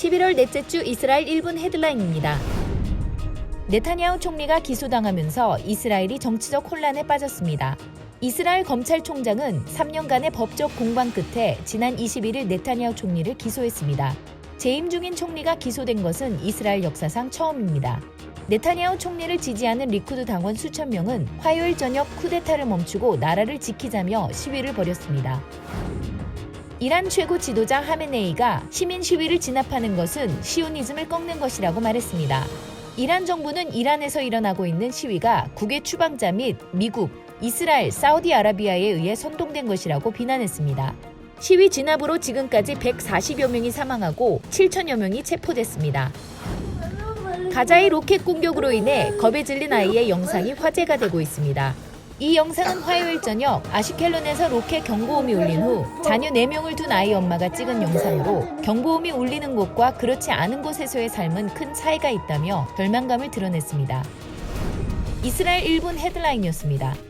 11월 넷째 주 이스라엘 1분 헤드라인입니다. 네타냐후 총리가 기소당하면서 이스라엘이 정치적 혼란에 빠졌습니다. 이스라엘 검찰총장은 3년간의 법적 공방 끝에 지난 21일 네타냐후 총리를 기소했습니다. 재임 중인 총리가 기소된 것은 이스라엘 역사상 처음입니다. 네타냐후 총리를 지지하는 리쿠드 당원 수천 명은 화요일 저녁 쿠데타를 멈추고 나라를 지키자며 시위를 벌였습니다. 이란 최고 지도자 하메네이가 시민 시위를 진압하는 것은 시오니즘을 꺾는 것이라고 말했습니다. 이란 정부는 이란에서 일어나고 있는 시위가 국외 추방자 및 미국, 이스라엘, 사우디아라비아에 의해 선동된 것이라고 비난했습니다. 시위 진압으로 지금까지 140여 명이 사망하고 7천여 명이 체포됐습니다. 가자의 로켓 공격으로 인해 겁에 질린 아이의 영상이 화제가 되고 있습니다. 이 영상은 화요일 저녁 아슈켈론에서 로켓 경보음이 울린 후 자녀 4명을 둔 아이 엄마가 찍은 영상으로 경보음이 울리는 곳과 그렇지 않은 곳에서의 삶은 큰 차이가 있다며 절망감을 드러냈습니다. 이스라엘 1분 헤드라인이었습니다.